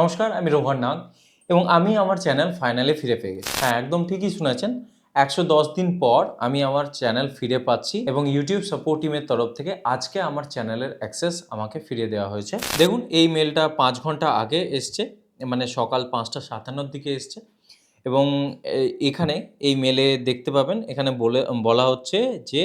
নমস্কার, আমি রোহন নাগ এবং আমি আমার চ্যানেল ফাইনালি ফিরে পেয়ে গেছি। হ্যাঁ একদম ঠিকই শুনেছেন, একশো দশ দিন পর আমি আমার চ্যানেল ফিরে পাচ্ছি এবং ইউটিউব সাপোর্ট টিমের তরফ থেকে আজকে আমার চ্যানেলের অ্যাক্সেস আমাকে ফিরিয়ে দেওয়া হয়েছে। দেখুন, এই মেলটা পাঁচ ঘণ্টা আগে এসছে মানে সকাল পাঁচটা সাতান্নর দিকে এসছে এবং এখানে এই মেলে দেখতে পাবেন, এখানে বলে, বলা হচ্ছে যে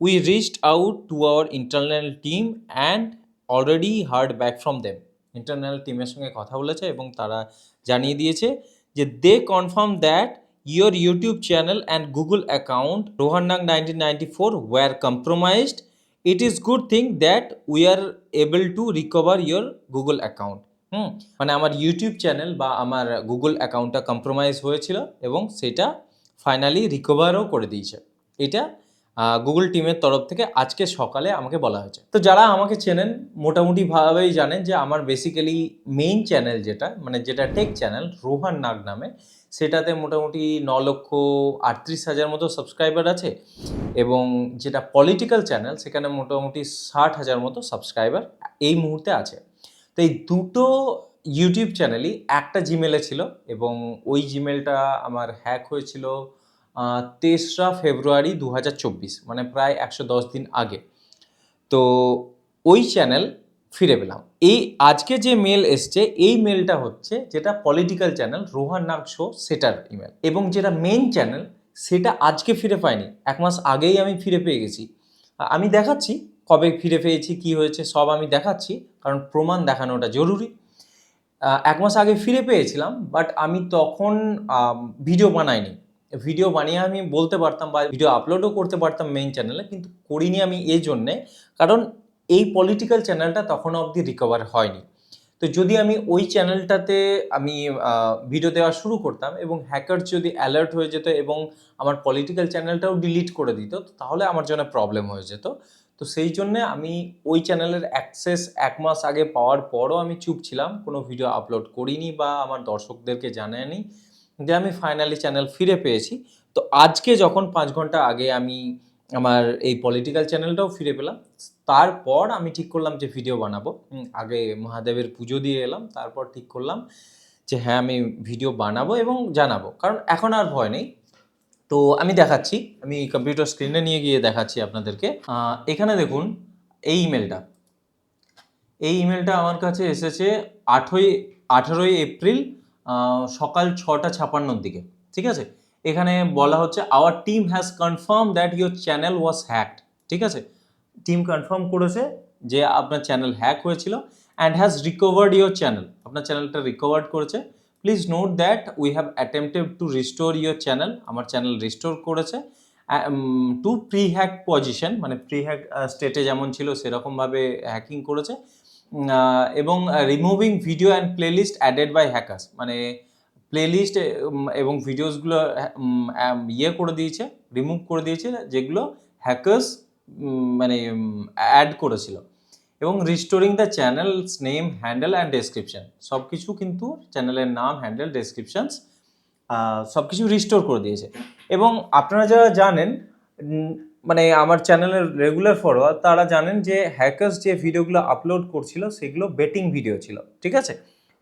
we reached out to our internal team and already heard back from them internal টিমের সঙ্গে কথা বলেছে এবং তারা জানিয়ে দিয়েছে যে they confirm that your YouTube channel and Google account রোহান্নাং nineteen ninety four were compromised it is good thing that we are able to recover your Google account hmm মানে আমার ইউটিউব চ্যানেল বা আমার গুগল অ্যাকাউন্টটা compromise হয়েছিল এবং সেটা finally রিকভারও করে দিয়েছে। এটা গুগল টিমের তরফ থেকে আজকে সকালে আমাকে বলা হয়েছে। তো যারা আমাকে চেনেন মোটামুটি ভাবেই জানেন যে আমার বেসিক্যালি মেইন চ্যানেল যেটা মানে যেটা টেক চ্যানেল রোহান নাগ নামে, সেটাতে মোটামুটি ন লক্ষ আটত্রিশ হাজার মতো সাবস্ক্রাইবার আছে এবং যেটা পলিটিক্যাল চ্যানেল সেখানে মোটামুটি ষাট হাজার মতো সাবস্ক্রাইবার এই মুহূর্তে আছে। তো এই দুটো ইউটিউব চ্যানেলই একটা জিমেলে ছিল এবং ওই জিমেলটা আমার হ্যাক হয়েছিল তেসরা ফেব্রুয়ারি দু হাজার চব্বিশ মানে প্রায় একশো দশ দিন আগে। তো ওই চ্যানেল ফিরে পেলাম। এই আজকে যে মেল এসছে, এই মেলটা হচ্ছে যেটা political channel Rohan Nag show সেটার ইমেল এবং যেটা মেইন চ্যানেল সেটা আজকে ফিরে পাইনি। এক মাস আগেই আমি ফিরে পেয়ে গেছি। আমি দেখাচ্ছি কবে ফিরে পেয়েছি, কি হয়েছে, সব আমি দেখাচ্ছি, কারণ প্রমাণ দেখানোটা জরুরি। এক মাস আগে ফিরে পেয়েছিলাম বাট আমি তখন ভিডিও বানাইনি। ভিডিও বানিয়ে আমি বলতে পারতাম বা ভিডিও আপলোডও করতে পারতাম মেইন চ্যানেলে কিন্তু করিনি আমি এই জন্যে, কারণ এই পলিটিক্যাল চ্যানেলটা তখনও অবধি রিকভার হয়নি। তো যদি আমি ওই চ্যানেলটাতে আমি ভিডিও দেওয়া শুরু করতাম এবং হ্যাকার যদি অ্যালার্ট হয়ে যেত এবং আমার পলিটিক্যাল চ্যানেলটাও ডিলিট করে দিত তাহলে আমার জন্য প্রবলেম হয়ে যেত। তো সেই জন্যে আমি ওই চ্যানেলের অ্যাক্সেস এক মাস আগে পাওয়ার পরও আমি চুপ ছিলাম, কোনো ভিডিও আপলোড করিনি বা আমার দর্শকদেরকে জানাইনি যে আমি ফাইনালি চ্যানেল ফিরে পেয়েছি। তো আজকে যখন পাঁচ ঘণ্টা আগে আমি আমার এই পলিটিক্যাল চ্যানেলটাও ফিরে পেলাম, তারপর আমি ঠিক করলাম যে ভিডিও বানাবো। আগে মহাদেবের পুজো দিয়ে এলাম, তারপর ঠিক করলাম যে হ্যাঁ আমি ভিডিও বানাবো এবং জানাব। কারণ এখন আর ভয় নেই। তো আমি দেখাচ্ছি, আমি কম্পিউটার স্ক্রিনে নিয়ে গিয়ে দেখাচ্ছি আপনাদেরকে। এখানে দেখুন, এই ইমেলটা এই ইমেলটা আমার কাছে এসেছে আঠই, আঠেরোই এপ্রিল সকাল ছটা ছাপান্নর দিকে, ঠিক আছে? এখানে বলা হচ্ছে our team has confirm that your channel was hacked ঠিক আছে? টিম কনফার্ম করেছে যে আপনার চ্যানেল হ্যাক হয়েছিল and has recovered your channel আপনার চ্যানেলটা রিকভার্ড করেছে। Please note that we have attempted to restore your channel আমার চ্যানেল রিস্টোর করেছে। টু প্রি হ্যাক পজিশন মানে প্রি হ্যাক স্টেটে যেমন ছিল, সেরকমভাবে হ্যাকিং করেছে। এবং removing video and playlist added by hackers মানে প্লেলিস্ট এবং ভিডিওসগুলো ইয়ে করে দিয়েছে রিমুভ করে দিয়েছে, যেগুলো হ্যাকার্স মানে অ্যাড করেছিল। এবং restoring the channels name handle and description সব কিছু কিন্তু চ্যানেলের নাম হ্যান্ডেল ডেসক্রিপশনস সব কিছু রিস্টোর করে দিয়েছে। এবং আপনারা যারা জানেন মানে আমার চ্যানেলের রেগুলার ফলোয়ার তারা জানেন যে হ্যাকার্স যে ভিডিওগুলো আপলোড করছিল, সেগুলো বেটিং ভিডিও ছিল, ঠিক আছে?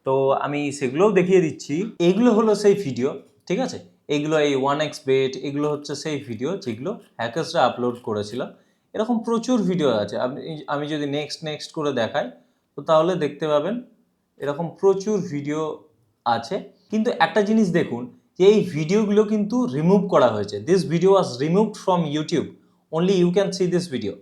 তো আমি সেগুলোও দেখিয়ে দিচ্ছি। এগুলো হলো সেই ভিডিও ঠিক আছে? এগুলো এই ওয়ান এক্স বেট এগুলো হচ্ছে সেই ভিডিও যেগুলো হ্যাকার্সরা আপলোড করেছিল। এরকম প্রচুর ভিডিও আছে। আপনি, আমি যদি নেক্সট নেক্সট করে দেখাই, তো তাহলে দেখতে পাবেন, এরকম প্রচুর ভিডিও আছে। কিন্তু একটা জিনিস দেখুন, যে এই ভিডিওগুলো কিন্তু রিমুভ করা হয়েছে। This video was removed from YouTube only you can see this video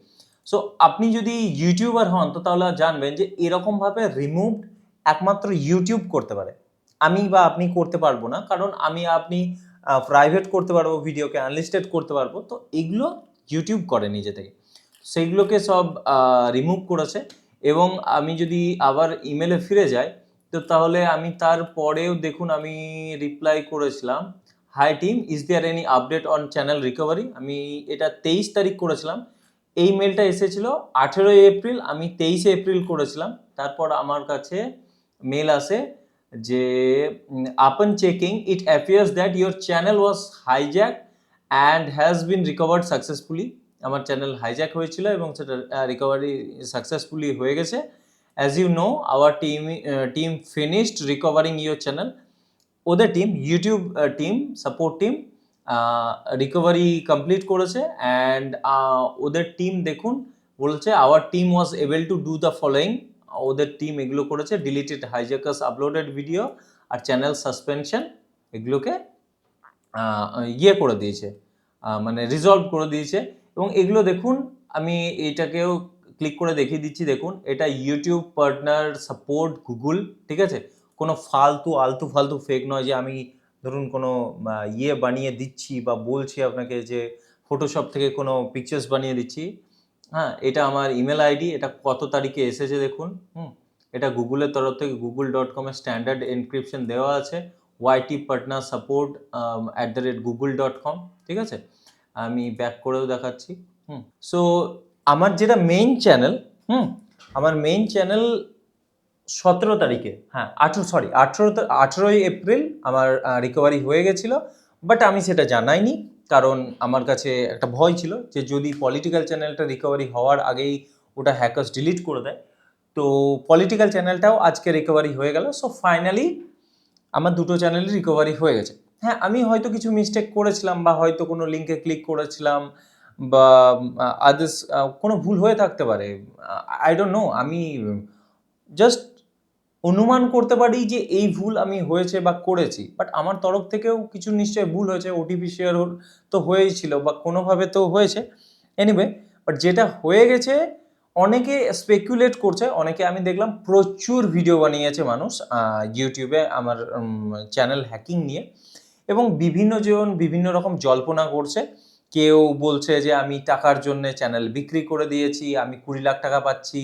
so আপনি যদি ইউটিউবার হন, তো তাহলে জানবেন যে এরকমভাবে রিমুভড একমাত্র ইউটিউব করতে পারে। আমি বা আপনি করতে পারব না, কারণ আমি আপনি প্রাইভেট করতে পারব ভিডিওকে আনলিস্টেড করতে পারব। তো এগুলো ইউটিউব করে নিজে থেকে। সেইগুলোকে সব রিমুভ করেছে এবং আমি যদি আবার ইমেলে ফিরে যাই, তো তাহলে আমি তারপরেও দেখুন আমি রিপ্লাই করেছিলাম hi team is there any update on channel recovery আমি এটা তেইশ তারিখ করেছিলাম। এই মেলটা এসেছিল আঠেরোই এপ্রিল, আমি তেইশে এপ্রিল করেছিলাম। তারপর আমার কাছে মেল আসে যে upon checking it appears that your channel was hijack and has been recovered successfully আমার চ্যানেল হাইজ্যাক হয়েছিল এবং সেটা রিকভারি সাকসেসফুলি হয়ে গেছে। As you know our team team finished recovering your channel ওদের team YouTube team support team recovery complete করেছে and ওদের team দেখুন, বলছে our team was able to do the following ওদের টিম এগুলো করেছে ডিলিটেড হাইজাকাস আপলোডেড ভিডিও আর channel suspension এগুলোকে ইয়ে করে দিয়েছে মানে রিজলভ করে দিয়েছে। এবং এগুলো দেখুন, আমি এটাকেও ক্লিক করে দেখিয়ে দিচ্ছি, দেখুন, এটা ইউটিউব পার্টনার সাপোর্ট গুগল ঠিক আছে? কোনো ফালতু, আলতু ফালতু ফেক নয় যে আমি ধরুন কোনো ইয়ে বানিয়ে দিচ্ছি বা বলছি আপনাকে যে ফটোশপ থেকে কোনো পিকচার্স বানিয়ে দিচ্ছি। হ্যাঁ এটা আমার ইমেল আইডি এটা কত তারিখে এসেছে দেখুন, হুম? এটা গুগলের তরফ থেকে গুগল ডট কমের স্ট্যান্ডার্ড এনক্রিপশন দেওয়া আছে। YT partner support at the rate Google dot com ঠিক আছে? আমি ব্যাক করেও দেখাচ্ছি, হুম? সো আমার যেটা মেইন চ্যানেল হুম? আমার মেইন চ্যানেল সতেরো তারিখে হ্যাঁ আঠেরো সরি আঠেরো আঠেরোই এপ্রিল আমার রিকভারি হয়ে গেছিল বাট আমি সেটা জানাইনি, কারণ আমার কাছে একটা ভয় ছিল যে যদি পলিটিক্যাল চ্যানেলটা রিকভারি হওয়ার আগেই ওটা হ্যাকার্স ডিলিট করে দেয়, তো পলিটিক্যাল চ্যানেলটাও আজকে রিকভারি হয়ে গেল সো ফাইনালি আমার দুটো চ্যানেলই রিকভারি হয়ে গেছে। হ্যাঁ আমি হয়তো কিছু মিস্টেক করেছিলাম বা হয়তো কোনো লিঙ্কে ক্লিক করেছিলাম বা আদার্স কোনো ভুল হয়ে থাকতে পারে আই ডোন্ট নো আমি জাস্ট অনুমান করতে পারি যে এই ভুল আমি হয়েছে বা করেছি। বাট আমার তরফ থেকেও কিছু নিশ্চয়ই ভুল হয়েছে ওটিপি শেয়ার তো হয়েই ছিল বা কোনোভাবে তো হয়েছে। এনিওয়ে বাট যেটা হয়ে গেছে, অনেকে স্পেকুলেট করছে, অনেকে আমি দেখলাম প্রচুর ভিডিও বানিয়েছে মানুষ ইউটিউবে আমার চ্যানেল হ্যাকিং নিয়ে। এবং বিভিন্ন জন বিভিন্ন রকম জল্পনা করছে। কেউ বলছে যে আমি টাকার জন্য চ্যানেল বিক্রি করে দিয়েছি, আমি কুড়ি লাখ টাকা পাচ্ছি।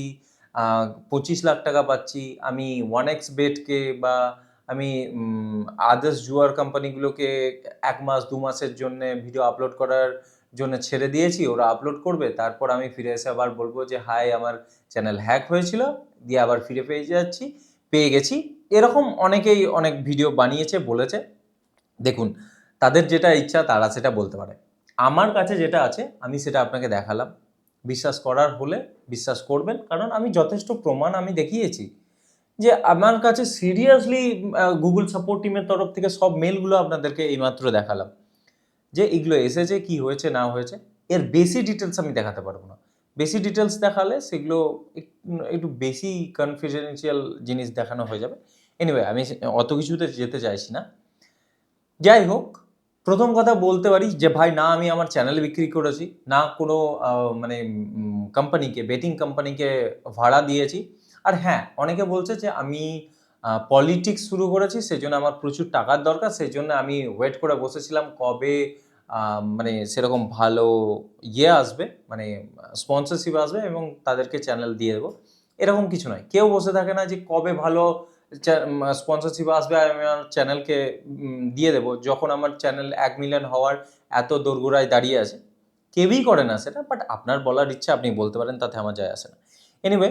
পঁচিশ লাখ টাকা পাচ্ছি। আমি ওয়ান এক্স বেটকে বা আমি আদার্স জুয়ার কোম্পানিগুলোকে এক মাস, দু মাসের জন্য ভিডিও আপলোড করার জন্য ছেড়ে দিয়েছি। ওরা আপলোড করবে। তারপর আমি ফিরে এসে আবার বলব যে হাই আমার চ্যানেল হ্যাক হয়েছিল। দিয়ে আবার ফিরে পেয়ে যাচ্ছি। পেয়ে গেছি। এরকম অনেকেই অনেক ভিডিও বানিয়েছে, বলেছে। দেখুন, তাদের যেটা ইচ্ছা তারা সেটা বলতে পারে। আমার কাছে যেটা আছে, আমি সেটা আপনাকে দেখালাম। বিশ্বাস করার হলে বিশ্বাস করবেন। কারণ আমি যথেষ্ট প্রমাণ আমি দেখিয়েছি যে আমার কাছে সিরিয়াসলি গুগল সাপোর্ট টিমের তরফ থেকে সব মেলগুলো আপনাদেরকে এইমাত্র দেখালাম। যে এগুলো এসেছে, কি হয়েছে, না হয়েছে, এর বেশি ডিটেলস আমি দেখাতে পারব না। বেশি ডিটেলস দেখালে সেগুলো এক- একটু বেশি কনফিডেন্সিয়াল জিনিস দেখানো হয়ে যাবে। এনিওয়ে আমি অত কিছুতে যেতে চাইছি না। যাই হোক প্রথম কথা বলতে পারি যে, ভাই, না, আমি আমার চ্যানেল বিক্রি করেছি, না কোনো মানে কোম্পানিকে বেটিং কোম্পানিকে ভাড়া দিয়েছি। আর হ্যাঁ অনেকে বলছে যে, আমি পলিটিক্স শুরু করেছি, সেজন্য আমার প্রচুর টাকার দরকার সেই জন্য আমি ওয়েট করে বসেছিলাম কবে মানে সেরকম ভালো ইয়ে আসবে মানে স্পন্সরশিপ আসবে এবং তাদেরকে চ্যানেল দিয়ে দেবো। এরকম কিছু নয়। কেউ বসে থাকে না যে, কবে ভালো স্পন্সরশিপ আসবে আমি আমার চ্যানেলকে দিয়ে দেবো। যখন আমার চ্যানেল এক মিলিয়ন হওয়ার এত দোরগোড়ায় দাঁড়িয়ে আছে, কেউই করে না সেটা বাট আপনার বলার ইচ্ছা আপনি বলতে পারেন, তাতে আমার যায় আসে না। এনিওয়ে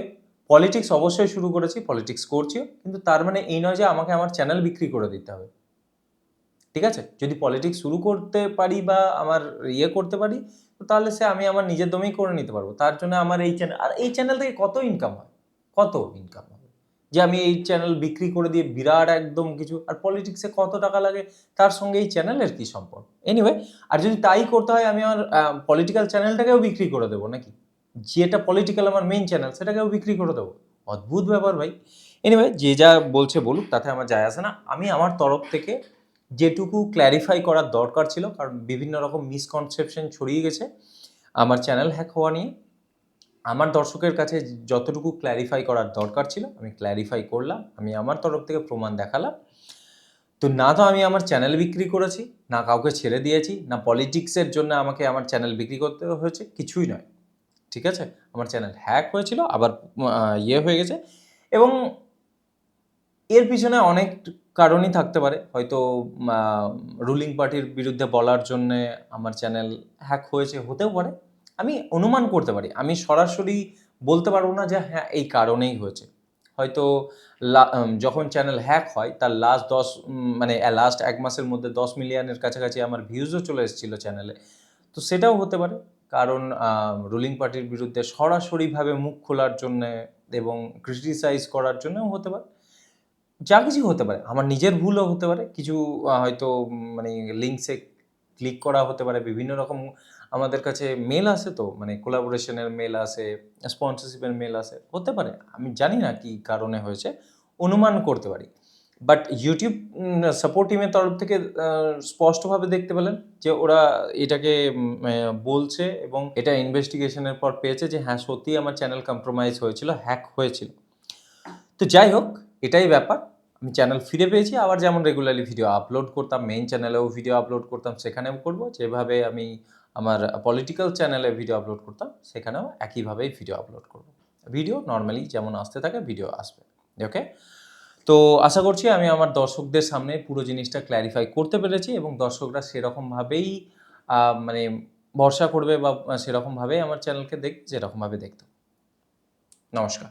পলিটিক্স অবশ্যই শুরু করেছি পলিটিক্স করছিও কিন্তু তার মানে এই নয় যে আমাকে আমার চ্যানেল বিক্রি করে দিতে হবে। ঠিক আছে? যদি পলিটিক্স শুরু করতে পারি বা আমার ইয়ে করতে পারি, তো তাহলে সে আমি আমার নিজের দমেই করে নিতে পারব। তার জন্য আমার এই চ্যানেল আর এই চ্যানেল থেকে কত ইনকাম হয়? কত ইনকাম হবে যে আমি এই চ্যানেল বিক্রি করে দিয়ে বিরাট একদম কিছু, আর পলিটিক্সে কত টাকা লাগে, তার সঙ্গে এই চ্যানেলের কি সম্পর্ক? এনিওয়ে আর যদি তাই করতে হয়, আমি আমার পলিটিক্যাল চ্যানেলটাকেও বিক্রি করে দেবো নাকি? যেটা পলিটিক্যাল আমার মেইন চ্যানেল সেটাকেও বিক্রি করে দেবো। অদ্ভুত ব্যাপার ভাই। এনিওয়ে যে যা বলছে বলুক, তাতে আমার যায় আসে না। আমি আমার তরফ থেকে যেটুকু ক্ল্যারিফাই করার দরকার ছিল, কারণ বিভিন্ন রকম মিসকনসেপশন ছড়িয়ে গেছে, আমার চ্যানেল হ্যাক হওয়া নিয়ে। আমার দর্শকের কাছে যতটুকু ক্ল্যারিফাই করার দরকার ছিল, আমি ক্ল্যারিফাই করলাম, আমি আমার তরফ থেকে প্রমাণ দেখালাম। তো না তো আমি আমার চ্যানেল বিক্রি করেছি, না কাউকে ছেড়ে দিয়েছি, না পলিটিক্সের জন্য আমাকে আমার চ্যানেল বিক্রি করতে হয়েছে, কিছুই নয়। ঠিক আছে? আমার চ্যানেল হ্যাক হয়েছিল, আবার ইয়ে হয়ে গেছে এবং এর পিছনে অনেক কারণই থাকতে পারে। হয়তো রুলিং পার্টির বিরুদ্ধে বলার জন্য আমার চ্যানেল হ্যাক হয়েছে, হতেও পারে। আমি অনুমান করতে পারি, আমি সরাসরি বলতে পারব না যে হ্যাঁ এই কারণেই হয়েছে। হয়তো যখন চ্যানেল হ্যাক হয়, তার লাস্ট দশ মানে লাস্ট এক মাসের মধ্যে দশ মিলিয়নের কাছাকাছি আমার ভিউজও চলে এসেছিল চ্যানেলে তো সেটাও হতে পারে, কারণ রুলিং পার্টির বিরুদ্ধে সরাসরিভাবে মুখ খোলার জন্য এবং ক্রিটিসাইজ করার জন্যও হতে পারে। যা কিছু হতে পারে, আমার নিজের ভুলও হতে পারে, কিছু হয়তো মানে লিঙ্কসে ক্লিক করা হতে পারে, বিভিন্ন রকম আমাদের কাছে মেল আসে তো মানে কোলাবোরেশনের মেল আসে স্পন্সরশিপের মেল আসে, হতে পারে, আমি জানি না কি কারণে হয়েছে, অনুমান করতে পারি। বাট ইউটিউব সাপোর্ট টিমের তরফ থেকে স্পষ্টভাবে দেখতে পেলেন যে ওরা এটাকে বলছে এবং এটা ইনভেস্টিগেশনের পর পেয়েছে যে হ্যাঁ সত্যি আমার চ্যানেল কম্প্রোমাইজ হয়েছিল হ্যাক হয়েছিল। তো যাই হোক, এটাই ব্যাপার। আমি চ্যানেল ফিরে পেয়েছি, আবার যেমন রেগুলারলি ভিডিও আপলোড করতাম মেইন চ্যানেলেও ভিডিও আপলোড করতাম, সেখানেও করব। যেভাবে আমি আমার পলিটিক্যাল চ্যানেলে ভিডিও আপলোড করতাম, সেখানেও একইভাবেই ভিডিও আপলোড করব। ভিডিও নর্মালি যেমন আসতে থাকে ভিডিও আসবে ওকে তো আশা করছি আমি আমার দর্শকদের সামনে পুরো জিনিসটা ক্ল্যারিফাই করতে পেরেছি এবং দর্শকরা সেরকমভাবেই মানে ভরসা করবে বা সেরকমভাবেই আমার চ্যানেলকে দেখ, যেরকমভাবে দেখতো নমস্কার।